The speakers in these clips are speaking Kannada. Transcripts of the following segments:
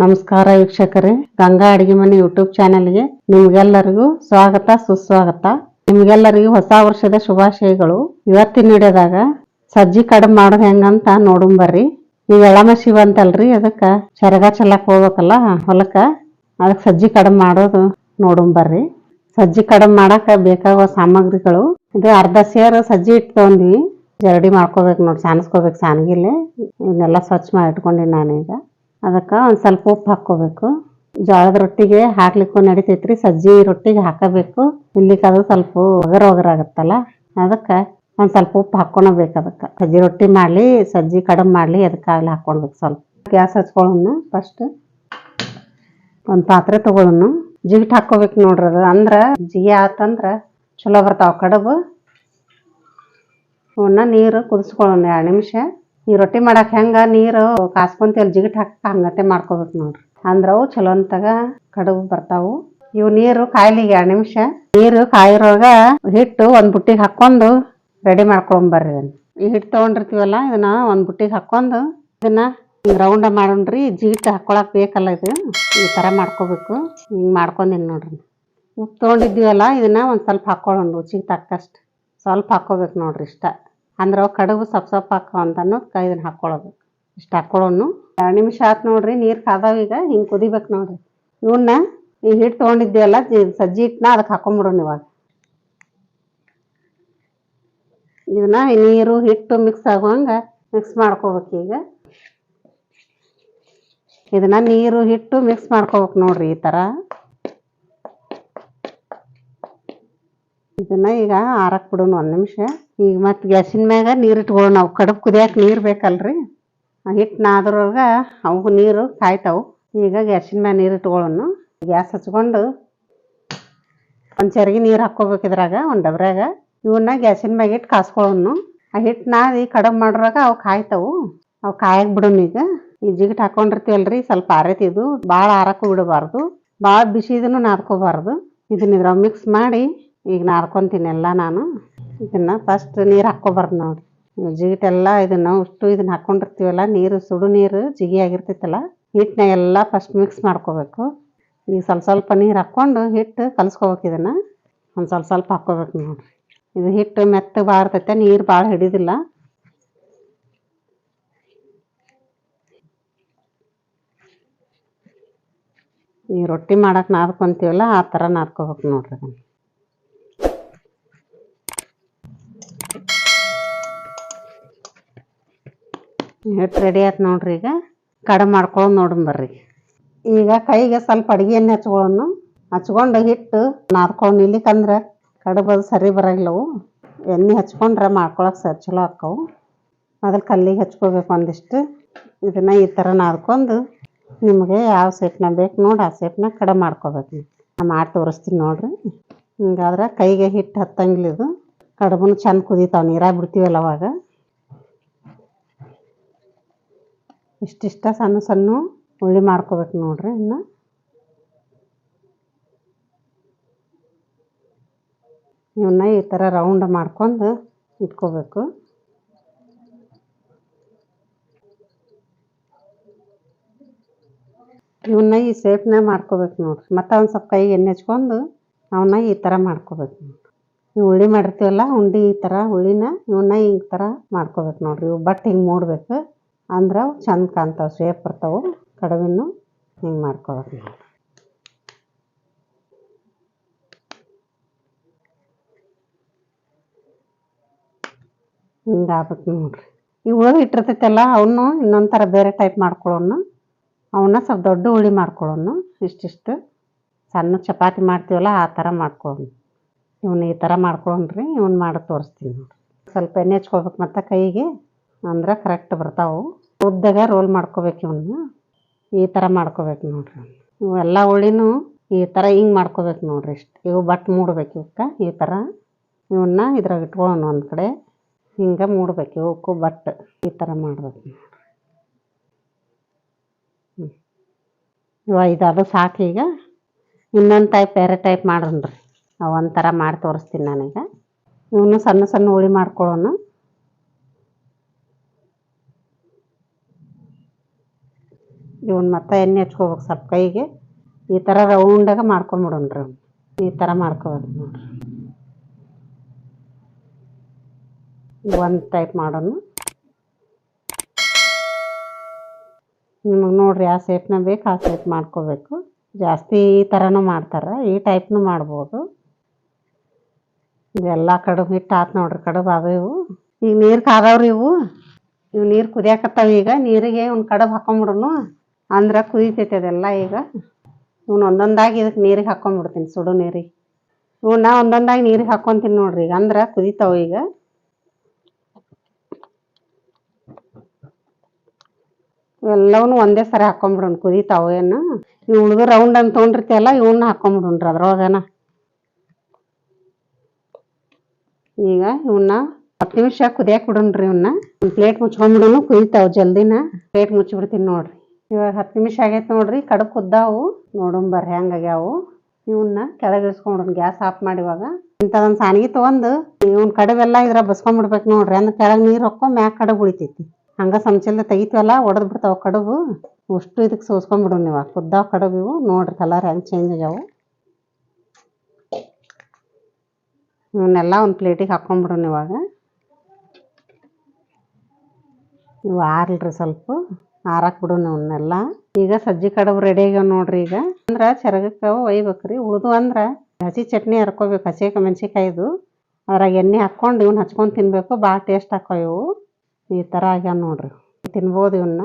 ನಮಸ್ಕಾರ ವೀಕ್ಷಕರೇ. ಗಂಗಾ ಅಡಿಗೆ ಮನೆ ಯೂಟ್ಯೂಬ್ ಚಾನೆಲ್ಗೆ ನಿಮ್ಗೆಲ್ಲರಿಗೂ ಸ್ವಾಗತ, ಸುಸ್ವಾಗತ. ನಿಮ್ಗೆಲ್ಲರಿಗೂ ಹೊಸ ವರ್ಷದ ಶುಭಾಶಯಗಳು. ಇವತ್ತಿನ ವಿಡಿಯೋದಾಗ ಸಜ್ಜಿ ಕಡಿಮೆ ಮಾಡೋದು ಹೆಂಗಂತ ನೋಡೋಣ ಬರ್ರಿ. ನೀವು ಎಳಮಸಿ ಬಂತಲ್ರಿ ಅದಕ್ಕ ಚರಗ ಚೆಲ್ಲಕ್ ಹೋಗ್ಬೇಕಲ್ಲ ಹೊಲಕ್ಕ? ಅದಕ್ಕೆ ಸಜ್ಜಿ ಕಡಿಮೆ ಮಾಡೋದು ನೋಡೋಣ ಬರ್ರಿ. ಸಜ್ಜಿ ಕಡಿಮೆ ಮಾಡಾಕ ಬೇಕಾಗುವ ಸಾಮಗ್ರಿಗಳು. ಇದು ಅರ್ಧ ಸೇರು ಸಜ್ಜಿ ತಗೊಂಡ್ವಿ ಜರಡಿ ಮಾಡ್ಕೋಬೇಕು ನೋಡಿ, ಸಾನಿಸ್ಕೋಬೇಕು ಸಾನಿಗಿಲೆ. ಇವನ್ನೆಲ್ಲ ಸ್ವಚ್ಛ ಮಾಡಿ ಇಟ್ಕೊಂಡಿನಿ ನಾನೀಗ. ಅದಕ್ಕೆ ಒಂದು ಸ್ವಲ್ಪ ಉಪ್ಪು ಹಾಕ್ಕೋಬೇಕು. ಜೋಳದ ರೊಟ್ಟಿಗೆ ಹಾಕ್ಲಿಕ್ಕೂ ನಡಿತೈತ್ರಿ, ಸಜ್ಜಿ ರೊಟ್ಟಿಗೆ ಹಾಕಬೇಕು. ಇಲ್ಲಿಕ್ಕೆ ಅದು ಸ್ವಲ್ಪ ಒಗರ ಒಗರ ಆಗುತ್ತಲ್ಲ, ಅದಕ್ಕೆ ಒಂದು ಸ್ವಲ್ಪ ಉಪ್ಪು ಹಾಕ್ಕೊಳಬೇಕು ಅದಕ್ಕೆ. ಸಜ್ಜಿ ರೊಟ್ಟಿ ಮಾಡಲಿ, ಸಜ್ಜಿ ಕಡಿಮೆ ಮಾಡಲಿ ಅದಕ್ಕಾಗಲಿ ಹಾಕ್ಕೊಳ್ಬೇಕು ಸ್ವಲ್ಪ. ಗ್ಯಾಸ್ ಹಚ್ಕೊಳ್ಳೋಣ ಫಸ್ಟ್ ಒಂದು ಪಾತ್ರೆ ತಗೊಳ್ಳೋಣ. ಜಿಗಿಟ್ ಹಾಕ್ಕೋಬೇಕು ನೋಡ್ರಿ ಅದು. ಅಂದ್ರೆ ಜಿಗಿ ಆತಂದ್ರೆ ಚಲೋ ಬರ್ತಾವ ಕಡಬು. ಅವನ್ನ ನೀರು ಕುದಿಸ್ಕೊಳ್ಳೋಣ ಎರಡು ನಿಮಿಷ. ಈ ರೊಟ್ಟಿ ಮಾಡಕ್ ಹೆಂಗೆ ನೀರು ಕಾಸ್ಕೊಂತೀವಲ್ಲ ಜಿಗಿಟ್ ಹಾಕಿ ಹಂಗತೆ ಮಾಡ್ಕೋಬೇಕು ನೋಡ್ರಿ. ಅಂದ್ರ ಅವು ಚಲೋ ಅಂತಾಗ ಕಡುಬು ಬರ್ತಾವು. ಇವು ನೀರು ಕಾಯ್ಲಿಗೆ ಎರಡು ನಿಮಿಷ. ನೀರು ಕಾಯಿರೋಗ ಹಿಟ್ಟು ಒಂದ್ ಬುಟ್ಟಿಗೆ ಹಾಕೊಂಡು ರೆಡಿ ಮಾಡ್ಕೊಂಬರ್ರಿ ಇದನ್ನ ಈ ಹಿಟ್ಟು ತಗೊಂಡಿರ್ತೀವಲ್ಲ, ಇದನ್ನ ಒಂದ್ ಬುಟ್ಟಿಗೆ ಹಾಕೊಂಡು ಇದನ್ನ ರೌಂಡ ಮಾಡೋಣ್ರಿ ಜಿಗಿಟ್ ಹಾಕೊಳಕ್ ಬೇಕಲ್ಲ ಇದು. ಈ ತರ ಮಾಡ್ಕೋಬೇಕು. ಹಿಂಗ್ ಮಾಡ್ಕೊಂಡಿನಿ ನೋಡ್ರಿ. ಉಪ್ಪು ತೊಗೊಂಡಿದ್ದೀವಲ್ಲ, ಇದನ್ನ ಒಂದ್ ಸ್ವಲ್ಪ ಹಾಕೊಳ್ಳೋಣ ರುಚಿಗೆ ತಕ್ಕಷ್ಟು. ಸ್ವಲ್ಪ ಹಾಕೋಬೇಕು ನೋಡ್ರಿ ಇಷ್ಟ. ಅಂದ್ರೆ ಅವು ಕಡುಬು ಸಪ್ ಸಪ್ ಹಾಕೋ ಅಂತ ಅನ್ನೋದಕ್ಕೆ ಇದನ್ನ ಹಾಕ್ಕೊಳ್ಳೋದು ಇಷ್ಟು ಹಾಕ್ಕೊಳ್ಳೋನು ಎರಡು ನಿಮಿಷ ಆತು ನೋಡ್ರಿ, ನೀರು ಕಾದಾವ ಈಗ, ಹಿಂಗೆ ಕುದಿಬೇಕು ನೋಡ್ರಿ. ಇವನ್ನ ಈ ಹಿಟ್ಟು ತೊಗೊಂಡಿದ್ದೀವಲ್ಲ ಸಜ್ಜಿ ಹಿಟ್ಟನ್ನ ಅದಕ್ಕೆ ಹಾಕೊಂಬಿಡೋಣ ಇವಾಗ. ಇದನ್ನ ನೀರು, ಹಿಟ್ಟು ಮಿಕ್ಸ್ ಆಗುವಂಗೆ ಮಿಕ್ಸ್ ಮಾಡ್ಕೋಬೇಕು ಈಗ. ಇದನ್ನ ನೀರು, ಹಿಟ್ಟು ಮಿಕ್ಸ್ ಮಾಡ್ಕೋಬೇಕು ನೋಡ್ರಿ ಈ ಥರ ಇದನ್ನ ಈಗ ಆರಕ್ ಬಿಡೋಣ ಒಂದ್ ನಿಮಿಷ. ಈಗ ಮತ್ತೆ ಗ್ಯಾಸಿನ ಮ್ಯಾಗ ನೀರು ಇಟ್ಕೊಳ್ಳೋಣ ನಾವು ಕಡುಬು ಕುದಿಯಕ್ಕೆ ನೀರು ಬೇಕಲ್ರಿ? ಹಿಟ್ಟು ನಾದ್ರೊಳಗೆ ಅವು ನೀರು ಕಾಯ್ತಾವು. ಈಗ ಗ್ಯಾಸಿನ ಮ್ಯಾಗ ನೀರು ಇಟ್ಕೊಳ್ಳೋಣ ಗ್ಯಾಸ್ ಹಚ್ಕೊಂಡು ಒಂದ್ ಚರಿಗೆ ನೀರು ಹಾಕ್ಕೋಬೇಕು ಇದ್ರಾಗ, ಒಂದ್ ಡಬ್ರ್ಯಾಗ. ಇವನ್ನ ಗ್ಯಾಸಿನ ಮ್ಯಾಗ ಇಟ್ಟು ಕಾಸ್ಕೊಳ್ಳೋಣ ಆ ಹಿಟ್ಟು ನಾದಿ ಕಡುಬು ಮಾಡೋರಾಗ ಅವು ಕಾಯ್ತಾವು. ಅವು ಕಾಯಕ್ ಬಿಡೋಣ ಈಗ. ಈ ಜಿಗಿಟ್ ಹಾಕೊಂಡಿರ್ತೀವಲ್ರಿ, ಸ್ವಲ್ಪ ಆರೈತಿ ಇದು. ಭಾಳ ಆರಕ್ಕೂ ಬಿಡಬಾರ್ದು. ಭಾಳ ಬಿಸಿ ಇದನ್ನು ನಾದ್ಕೋಬಾರ್ದು. ಇದನ್ನ ಇದ್ರಾಗ ಮಿಕ್ಸ್ ಮಾಡಿ ಈಗ ನಾದ್ಕೊಂತೀನಿ ಎಲ್ಲ ನಾನು. ಇದನ್ನು ಫಸ್ಟ್ ನೀರು ಹಾಕ್ಕೊಬಾರ್ದು ನೋಡಿ. ಜಿಗಿಟೆಲ್ಲ ಇದನ್ನು ಅಷ್ಟು ಇದನ್ನು ಹಾಕೊಂಡಿರ್ತೀವಲ್ಲ, ನೀರು ಸುಡು ನೀರು ಜಿಗಿ ಆಗಿರ್ತೈತಲ್ಲ, ಹಿಟ್ಟನ್ನ ಎಲ್ಲ ಫಸ್ಟ್ ಮಿಕ್ಸ್ ಮಾಡ್ಕೋಬೇಕು. ಈಗ ಸ್ವಲ್ಪ ಸ್ವಲ್ಪ ನೀರು ಹಾಕ್ಕೊಂಡು ಹಿಟ್ಟು ಕಲಿಸ್ಕೋಬೇಕು ಇದನ್ನು. ಒಂದು ಸ್ವಲ್ಪ ಸ್ವಲ್ಪ ಹಾಕ್ಕೋಬೇಕು ನೋಡಿರಿ ಇದು ಹಿಟ್ಟು ಮೆತ್ತಗೆ ಭಾಳ ನೀರು ಭಾಳ ಹಿಡಿದಿಲ್ಲ. ಈ ರೊಟ್ಟಿ ಮಾಡಕ್ಕೆ ನಾದ್ಕೊಂತೀವಲ್ಲ, ಆ ಥರ ನಾದ್ಕೋಬೇಕು ನೋಡ್ರಿ ಅದನ್ನ. ಹಿಟ್ಟು ರೆಡಿ ಆಯ್ತು ನೋಡ್ರಿ ಈಗ. ಕಡೆ ಮಾಡ್ಕೊಳ್ಳೋದು ನೋಡೋಣ ಬರ್ರಿ. ಈಗ ಕೈಗೆ ಸ್ವಲ್ಪ ಅಡುಗೆ ಎಣ್ಣೆ ಹಚ್ಕೊಳ್ಳೋನು. ಹಚ್ಕೊಂಡು ಹಿಟ್ಟು ನಾದ್ಕೊಂಡು ಇಲ್ಲಿಕಂದ್ರೆ ಕಡುಬು ಅದು ಸರಿ ಬರಂಗಿಲ್ಲವು. ಎಣ್ಣೆ ಹಚ್ಕೊಂಡ್ರೆ ಮಾಡ್ಕೊಳಕ್ಕೆ ಸರಿ ಚಲೋ ಆಕ್ಕವು. ಮೊದಲು ಕಲ್ಲಿಗೆ ಹಚ್ಕೋಬೇಕು ಒಂದಿಷ್ಟು. ಇದನ್ನು ಈ ಥರ ನಾದ್ಕೊಂಡು ನಿಮಗೆ ಯಾವ ಸೇಟ್ನ ಬೇಕು ನೋಡಿ ಆ ಸೇಟ್ನ ಕಡೆ ಮಾಡ್ಕೋಬೇಕು. ನಾ ಮಾಡಿ ತೋರಿಸ್ತೀನಿ ನೋಡ್ರಿ. ಹಿಂಗಾದ್ರೆ ಕೈಗೆ ಹಿಟ್ಟು ಹತ್ತಂಗಿಲ್ಲ ಇದು. ಕಡಬನ್ನು ಚೆಂದ ಕುದೀತಾವೆ, ನೀರಾಗಿ ಬಿಡ್ತೀವಲ್ಲ ಅವಾಗ. ಇಷ್ಟಿಷ್ಟ ಸಣ್ಣ ಸಣ್ಣ ಉಳ್ಳಿ ಮಾಡ್ಕೋಬೇಕು ನೋಡ್ರಿ ಇನ್ನು. ಇವನ್ನ ಈ ಥರ ರೌಂಡ್ ಮಾಡ್ಕೊಂಡು ಇಟ್ಕೋಬೇಕು. ಇವನ್ನ ಈ ಸೇಪ್ನಾಗ ಮಾಡ್ಕೋಬೇಕು ನೋಡ್ರಿ. ಮತ್ತೆ ಒಂದು ಸ್ವಲ್ಪ ಕೈಗೆ ಎಣ್ಣೆ ಹಚ್ಕೊಂಡು ಅವನ್ನ ಈ ಥರ ಮಾಡ್ಕೋಬೇಕು ನೋಡ್ರಿ. ಇವು ಉಳ್ಳಿ ಮಾಡಿರ್ತೀವಲ್ಲ, ಉಂಡಿ ಈ ಥರ ಉಳ್ಳಿನ ಇವನ್ನ ಈ ಥರ ಮಾಡ್ಕೋಬೇಕು ನೋಡ್ರಿ. ಬಟ್ ಹಿಂಗೆ ಮೂಡ್ಬೇಕು. ಅಂದ್ರೆ ಚಂದ ಕಾಣ್ತಾವೆ ಶೇಪ್ ಬರ್ತಾವೆ. ಕಡುಬಿನ ಹಿಂಗ್ ಮಾಡ್ಕೋಬೇಕು ನಾವು ಹಿಂಗೆ ಆಗ್ಬೇಕು ನೋಡ್ರಿ. ಈ ಉಳಿದು ಇಟ್ಟಿರ್ತೈತಲ್ಲ ಅವನ್ನು ಇನ್ನೊಂದು ಥರ ಬೇರೆ ಟೈಪ್ ಮಾಡ್ಕೊಳ್ಳೋಣ ಅವನ್ನ ಸ್ವಲ್ಪ ದೊಡ್ಡ ಹುಳಿ ಮಾಡ್ಕೊಳ್ಳೋಣ ಇಷ್ಟಿಷ್ಟು ಸಣ್ಣ ಚಪಾತಿ ಮಾಡ್ತೀವಲ್ಲ, ಆ ಥರ ಮಾಡ್ಕೊಳ್ಳೋಣ ಇವನ್ನ ಈ ಥರ ಮಾಡ್ಕೊಳ್ಳೋಣ್ರಿ ಇವನ್ನ ಮಾಡಿ ತೋರಿಸ್ತೀನಿ ನೋಡಿರಿ. ಸ್ವಲ್ಪ ಎಣ್ಣೆ ಹಚ್ಕೋಬೇಕು ಮತ್ತು ಕೈಗೆ, ಅಂದ್ರೆ ಕರೆಕ್ಟ್ ಬರ್ತಾವೆ. ಉದ್ದಾಗ ರೋಲ್ ಮಾಡ್ಕೋಬೇಕು ಇವನ್ನ ಈ ಥರ ಮಾಡ್ಕೋಬೇಕು ನೋಡ್ರಿ ಎಲ್ಲ ಹುಳಿನೂ ಈ ಥರ ಹಿಂಗೆ ಮಾಡ್ಕೋಬೇಕು ನೋಡ್ರಿ ಇಷ್ಟು ಇವು ಬಟ್ ಮೂಡ್ಬೇಕು ಇವಕ್ಕೆ ಈ ಥರ ಇವನ್ನ ಇದ್ರಾಗ ಇಟ್ಕೊಳ್ಳೋಣ ಒಂದು ಕಡೆ. ಹಿಂಗೆ ಮೂಡ್ಬೇಕು ಇವಕ್ಕೂ ಬಟ್. ಈ ಥರ ಮಾಡ್ಬೇಕು ನೋಡ್ರಿ. ಇವ ಇದು ಸಾಕು ಈಗ. ಇನ್ನೊಂದು ಟೈಪ್ ಬೇರೆ ಟೈಪ್ ಮಾಡೋಣ ರೀ ಒಂಥರ ಮಾಡಿ ತೋರಿಸ್ತೀನಿ ನಾನೀಗ. ಇವನು ಸಣ್ಣ ಸಣ್ಣ ಹುಳಿ ಮಾಡ್ಕೊಳ್ಳೋಣ ಇವನ್ ಮತ್ತೆ ಎಣ್ಣೆ ಹಚ್ಕೋಬೇಕು ಸ್ವಲ್ಪ ಕೈಗೆ. ಈ ಥರ ರೌಂಡಾಗ ಮಾಡ್ಕೊಂಬಿಡೋಣ್ರಿ ಅವ್ನ. ಈ ಥರ ಮಾಡ್ಕೋಬೇಕು ನೋಡ್ರಿ. ಒಂದು ಟೈಪ್ ಮಾಡೋಣ ನಿಮಗೆ ನೋಡ್ರಿ ಆ ಸೇಪ್ನ ಬೇಕು, ಆ ಶೇಪ್ ಮಾಡ್ಕೋಬೇಕು. ಜಾಸ್ತಿ ಈ ಥರನೂ ಮಾಡ್ತಾರೆ, ಈ ಟೈಪ್ನು ಮಾಡ್ಬೋದು. ಇದೆಲ್ಲ ಕಡುಬು ಹಿಟ್ಟು ಆತು ನೋಡ್ರಿ, ಕಡುಬು ಅವ ಇವು. ಈಗ ನೀರು ಕಾದವ್ರಿ ಇವು. ಇವು ನೀರು ಕುದಿಯಾಕತ್ತಾವ ಈಗ, ನೀರಿಗೆ ಒಂದು ಕಡುಬು ಹಾಕೊಂಬಿಡೋನು ಅಂದ್ರೆ ಕುದಿತೈತೆ ಅದೆಲ್ಲ ಈಗ. ಇವ್ನ ಒಂದೊಂದಾಗಿ ಇದಕ್ಕೆ ನೀರಿಗೆ ಹಾಕೊಂಡ್ಬಿಡ್ತೀನಿ ಸುಡು ನೀರಿಗೆ. ಇವನ್ನ ಒಂದೊಂದಾಗಿ ನೀರಿಗೆ ಹಾಕ್ಕೊಂತೀನಿ ನೋಡ್ರಿ, ಈಗ ಅಂದ್ರೆ ಕುದಿತಾವ ಈಗ. ಎಲ್ಲವನ್ನೂ ಒಂದೇ ಸರಿ ಹಾಕೊಂಡ್ಬಿಡೋಣ ಕುದೀತಾವೆ ಏನು. ಇವು ಉಳ್ದು ರೌಂಡ್ ಅಂತ ತೊಗೊಂಡಿರ್ತೀಯಲ್ಲ ಇವನ್ನ ಹಾಕೊಂಡ್ಬಿಡೋಣ್ರಿ ಅದ್ರೊಳಗನ. ಈಗ ಇವನ್ನ ಹತ್ತು ನಿಮಿಷ ಕುದಿಯಕ್ಕೆ ಬಿಡೋಣ್ರಿ ಇವನ್ನ ಪ್ಲೇಟ್ ಮುಚ್ಕೊಂಡ್ಬಿಡೋನು ಕುದಿತಾವ ಜಲ್ದಿನ. ಪ್ಲೇಟ್ ಮುಚ್ಚಿಬಿಡ್ತೀನಿ ನೋಡ್ರಿ. ಇವಾಗ ಹತ್ತು ನಿಮಿಷ ಆಗೈತೆ ನೋಡ್ರಿ ಕಡುಬು ಕುದ್ದಾವು ನೋಡೋಣ ಬರ್ರಿ ಹೆಂಗಾಗ್ಯಾವು ಇವನ್ನ ಕೆಳಗೆ ಇಳಿಸ್ಕೊಂಡ್ಬಿಡೋಣ ಗ್ಯಾಸ್ ಆಫ್ ಮಾಡಿ ಇವಾಗ. ಇಂಥದೊಂದು ಸಾಣಿಗೆ ತೊಗೊಂಡು, ಇವ್ನ ಕಡುಬೆಲ್ಲ ಇದ್ರ ಬಸ್ಕೊಂಡ್ಬಿಡ್ಬೇಕು ನೋಡ್ರಿ ಅಂದ್ರೆ ಕೆಳಗೆ ನೀರು ಹೊಕ್ಕೊ, ಮ್ಯಾಗ ಕಡುಬು ಉಳಿತೈತಿ. ಹಂಗ ಸಮಚಲ್ದ ತೆಗಿತೀವಲ್ಲ, ಒಡೆದು ಬಿಡ್ತಾವ ಕಡುಬು. ಅಷ್ಟು ಇದಕ್ಕೆ ಸೋಸ್ಕೊಂಡ್ಬಿಡೋಣ ಇವಾಗ. ಕುದ್ದಾವ ಕಡುಬು ಇವು, ನೋಡ್ರಿ ಕಲರ್ ಹೆಂಗೆ ಚೇಂಜ್ ಆಗ್ಯಾವು. ಇವನ್ನೆಲ್ಲ ಒಂದು ಪ್ಲೇಟಿಗೆ ಹಾಕ್ಕೊಂಬಿಡೋಣ ಇವಾಗ. ಇವು ಆರ್ಲ್ರಿ ಸ್ವಲ್ಪ. ಆರಾಕ್ ಬಿಡೋಣ ಇವನ್ನೆಲ್ಲ ಈಗ ಸಜ್ಜಿ ಕಡುಬು ರೆಡಿ ಆಗ್ಯಾವ ನೋಡ್ರಿ ಈಗ. ಅಂದ್ರೆ ಚರಗಕ್ಕೆ ಒಯ್ಬೇಕ್ರಿ. ಉಳ್ದು ಅಂದ್ರೆ ಹಸಿ ಚಟ್ನಿ ಹರ್ಕೋಬೇಕು. ಹಸಿ ಮೆಣಸಿಕಾಯ್ದು ಅದ್ರಾಗ ಎಣ್ಣೆ ಹಾಕ್ಕೊಂಡು ಇವ್ನ ಹಚ್ಕೊಂಡು ತಿನ್ಬೇಕು. ಭಾಳ ಟೇಸ್ಟ್ ಹಾಕೋ ಇವು ಈ ಥರ ಆಗ್ಯಾವ ನೋಡ್ರಿ. ತಿನ್ಬೋದು ಇವನ್ನ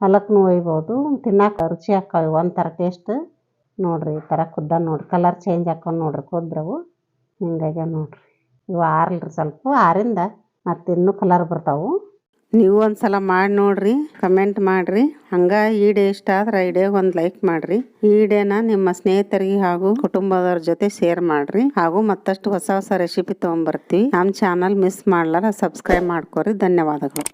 ಹೊಲಕ್ಕೂ ಒಯ್ಬೋದು. ತಿನ್ನಕ್ಕೆ ರುಚಿ ಹಾಕಾವ ಒಂಥರ ಟೇಸ್ಟ್ ನೋಡ್ರಿ ಈ ಥರ ಕುದ್ದ ನೋಡ್ರಿ. ಕಲರ್ ಚೇಂಜ್ ಹಾಕೊಂಡು ನೋಡ್ರಿ ಕುದ್ರವು. ಹಿಂಗಾಗ್ಯಾವ ನೋಡ್ರಿ. ಇವು ಆರ್ಲ್ರಿ ಸ್ವಲ್ಪ. ಆರಿಂದ ಮತ್ತೆ ಇನ್ನೂ ಕಲರ್ ಬರ್ತಾವು. ನೀವು ಒಂದ್ಸಲ ಮಾಡಿ ನೋಡ್ರಿ ಕಮೆಂಟ್ ಮಾಡಿರಿ. ಹಂಗ ಈ ಡೇ ಇಷ್ಟ ಆದ್ರೆ ಡೇ ಒಂದು ಲೈಕ್ ಮಾಡ್ರಿ. ಈ ಡೇನ ನಿಮ್ಮ ಸ್ನೇಹಿತರಿಗೆ ಹಾಗೂ ಕುಟುಂಬದವ್ರ ಜೊತೆ ಶೇರ್ ಮಾಡ್ರಿ. ಹಾಗೂ ಮತ್ತಷ್ಟು ಹೊಸ ಹೊಸ ರೆಸಿಪಿ ತೊಗೊಂಬರ್ತೀವಿ ನಮ್ಮ ಚಾನಲ್ ಮಿಸ್ ಮಾಡ್ಲಾರ ಸಬ್ಸ್ಕ್ರೈಬ್ ಮಾಡ್ಕೊರಿ. ಧನ್ಯವಾದಗಳು.